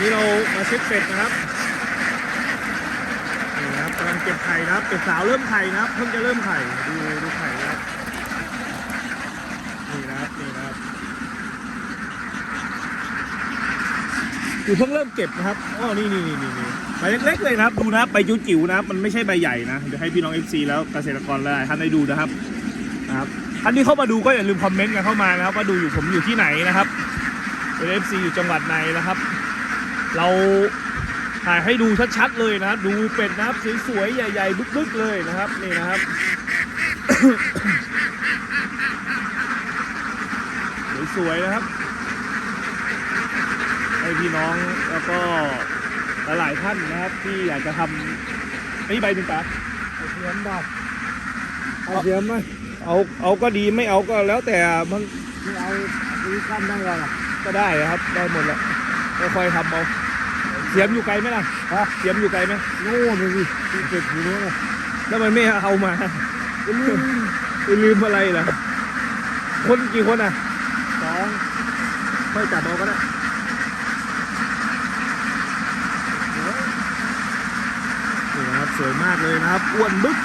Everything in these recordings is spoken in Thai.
นี้เรามาเช็คเป็ดนะครับนี่นะครับกำลังเก็บไข่นะครับเป็ดสาวเริ่มไข่นะครับ เพิ่งจะเริ่มไข่ดูดูไข่นะครับนี่นะครับนี่นะครับคือเพิ่งเริ่มเก็บนะครับอ๋อนี่นี่นี่นี่ใบเล็กๆเลยนะครับ ดูนะครับใบจิ๋วๆนะครับ มันไม่ใช่ใบใหญ่นะเดี๋ยวให้พี่น้อง FC แล้วเกษตรกรหลายท่านได้ดูนะครับนะครับท่านที่เข้ามาดูก็อย่าลืมคอมเมนต์กันเข้ามานะครับว่าดูอยู่ผมอยู่ที่ไหนนะครับเป็น FC อยู่จังหวัดไหนนะครับ เราถ่ายให้ดูชัดๆเลยนะครับ ดูเป็ดนะครับสวยๆใหญ่ๆบึกๆเลยนะครับนี่นะครับสวยๆนะครับให้พี่น้องแล้วก็หลายๆท่านนะครับ ที่อยากจะทำนี่ใบหนึ่งปะเอาเสียมบ่เอาเสียมไหมเอาเอาก็ดีไม่เอาก็แล้วแต่มันไม่เอาดีกั้นได้ก่อนอะก็ได้ครับได้หมดแหละค่อยๆทำเอา เสียมอยู่ไกลไหมล่ะฮะเสียมอยู่ไกลไหมโน่นเลยสิที่เก็บอยู่นู้นน่ะแล้วมันไม่เอามาอืมไปลืมอะไรล่ะ คนกี่คนอะสองค่อยจับเอาก็ได้นี่นะครับสวยมากเลยนะครับอ้วนบึ๊ก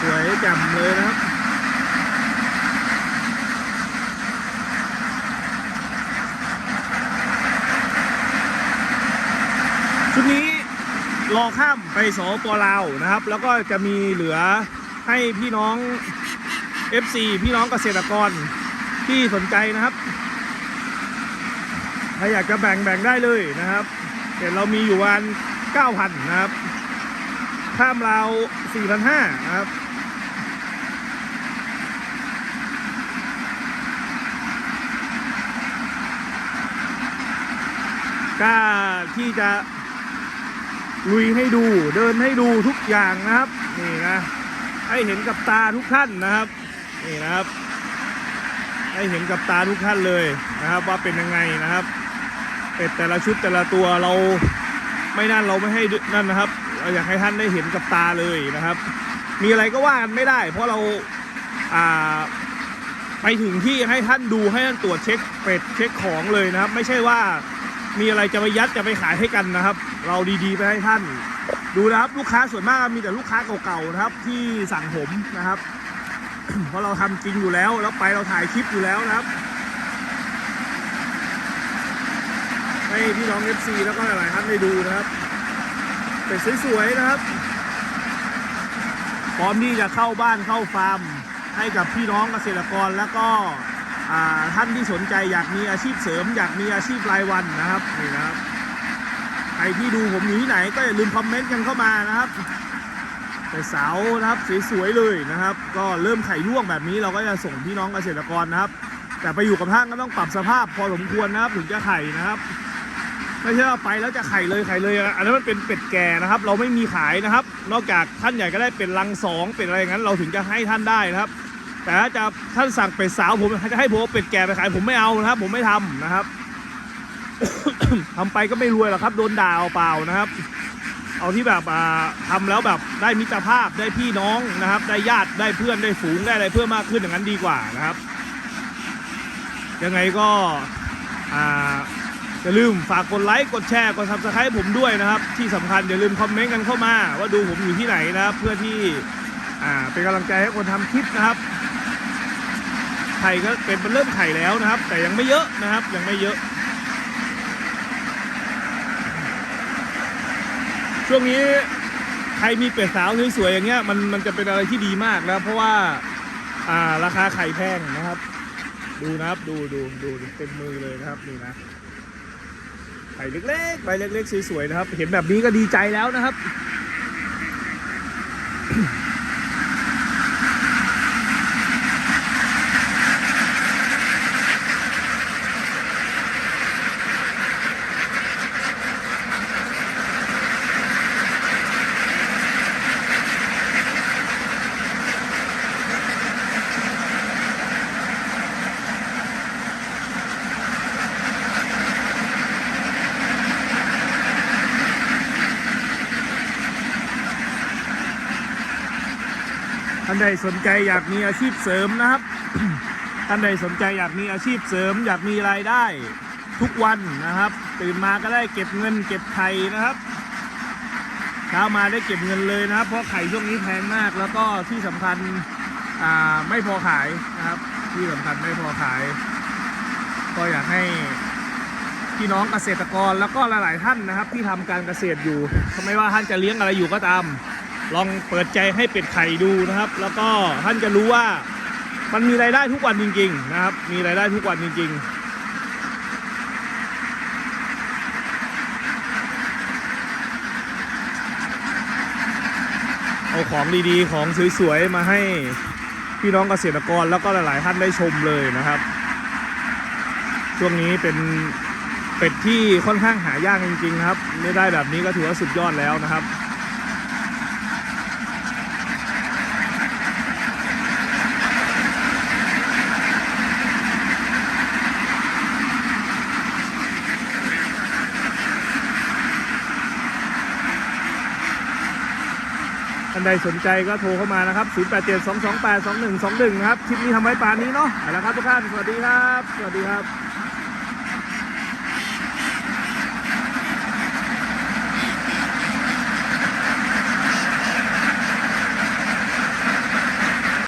สวยแจ่มเลยนะครับ ชุดนี้ รอข้ามไปสปลาวนะครับ แล้วก็จะมีเหลือให้พี่น้อง FC พี่น้องเกษตรกรที่สนใจนะครับใครอยากจะแบ่งแบ่งได้เลยนะครับแต่เรามีอยู่วัน9,000นะครับ ข้ามเราว4,500นะครับกล้าที่จะ ลุยให้ดูเดินให้ดูทุกอย่างนะครับ นี่นะ ให้เห็นกับตาทุกท่านนะครับ นี่นะครับ ให้เห็นกับตาทุกท่านเลยนะครับ ว่าเป็นยังไงนะครับเป็ดแต่ละชุดแต่ละตัวเราไม่นั่นเราไม่ให้นั่นนะครับเราอยากให้ท่านได้เห็นกับตาเลยนะครับ มีอะไรก็ว่ากันไม่ได้ เพราะเราอ่าไปถึงที่ให้ท่านดูให้ท่านตรวจเช็คเป็ดเช็คของเลยนะครับ ไม่ใช่ว่า มีอะไรจะไปยัดจะไปขายให้กันนะครับ เราดีๆไปให้ท่าน ดูนะครับลูกค้าส่วนมากมีแต่ลูกค้าเก่าๆนะครับ ที่สั่งผมนะครับ เพราะเราทำจริงอยู่แล้ว แล้วไปเราถ่ายคลิปอยู่แล้วนะครับให้พี่น้อง FC แล้วก็หลายๆท่านได้ดูนะครับเป็ดสวยๆนะครับพร้อมที่จะเข้าบ้านเข้าฟาร์มให้กับพี่น้องเกษตรกรแล้วก็ ท่านที่สนใจอยากมีอาชีพเสริม อยากมีอาชีพรายวันนะครับนี่นะครับใครที่ดูผมอยู่ที่ไหนก็อย่าลืมคอมเมนต์กันเข้ามานะครับ แต่เสานะครับสวยๆเลยนะครับ ก็เริ่มไข่ร่วงแบบนี้เราก็จะส่งพี่น้องเกษตรกรนะครับ แต่ไปอยู่กับท่านก็ต้องปรับสภาพพอสมควรนะครับถึงจะไข่นะครับไม่ใช่ว่าไปแล้วจะไข่เลยไข่เลยอันนั้นมันเป็นเป็ดแก่นะครับ เราไม่มีขายนะครับ นอกจากท่านอยากจะได้เป็นรังสองเป็นอะไรอย่างนั้น เราถึงจะให้ท่านได้นะครับ แต่ถ้าจะท่านสั่งเป็ดสาวผมจะให้ผมเอาเป็ดแก่ไปขายผมไม่เอานะครับ ผมไม่ทำนะครับทำไปก็ไม่รวยหรอกครับ โดนด่าเอาเปล่านะครับ เอาที่แบบอ่าทำแล้วแบบได้มิตรภาพได้พี่น้องนะครับ ได้ญาติได้เพื่อนได้ฝูงได้อะไรเพื่อมากขึ้นอย่างนั้นดีกว่านะครับ ยังไงก็อ่าอย่าลืมฝากกดไลค์กดแชร์กด subscribe ผมด้วยนะครับ ที่สำคัญอย่าลืมคอมเมนต์กันเข้ามา ว่าดูผมอยู่ที่ไหนนะครับ เพื่อที่อ่าเป็นกำลังใจให้คนทำคลิปนะครับ ข่ก็เป็นเริ่มไข่แล้วนะครับ แต่ยังไม่เยอะนะครับ ยังไม่เยอะ ช่วงนี้ใครมีเป็ดสาวสวยๆอย่างเงี้ยมันมันจะเป็นอะไรที่ดีมากนะเพราะว่าอ่าราคาไข่แพงนะครับ ดูนะครับดูดูดูเต็มมือเลยนะครับนี่นะใบเล็กๆใบเล็กๆสวยๆนะครับ เห็นแบบนี้ก็ดีใจแล้วนะครับ ท่านใดสนใจอยากมีอาชีพเสริมนะครับ ท่านใดสนใจอยากมีอาชีพเสริม อยากมีรายได้ทุกวันนะครับ ตื่นมาก็ได้เก็บเงิน เก็บไข่นะครับเช้ามาได้เก็บเงินเลยนะครับ เพราะไข่ช่วงนี้แพงมาก แล้วก็ที่สำคัญไม่พอขายนะครับ ที่สำคัญไม่พอขาย ก็อยากให้พี่น้องเกษตรกรแล้วก็หลาย ๆ ท่านนะครับ ที่ทำการเกษตรอยู่ไม่ว่าท่านจะเลี้ยงอะไรอยู่ก็ตาม ลองเปิดใจให้เป็ดไข่ดูนะครับ แล้วก็ท่านจะรู้ว่ามันมีรายได้ทุกวันจริง ๆ นะครับ มีรายได้ทุกวันจริง ๆเอาของดีๆ ของสวยๆ มาให้พี่น้องเกษตรกรแล้วก็หลายๆท่านได้ชมเลยนะครับ ช่วงนี้เป็นเป็ดที่ค่อนข้างหายากจริงๆนะครับ ไม่ได้แบบนี้ก็ถือว่าสุดยอดแล้วนะครับ ท่านใดสนใจก็โทรเข้ามานะครับ 0872282121 นะครับ คลิปนี้ทำไว้ป่านนี้เนาะเอาละครับทุกท่าน สวัสดีครับ สวัสดีครับ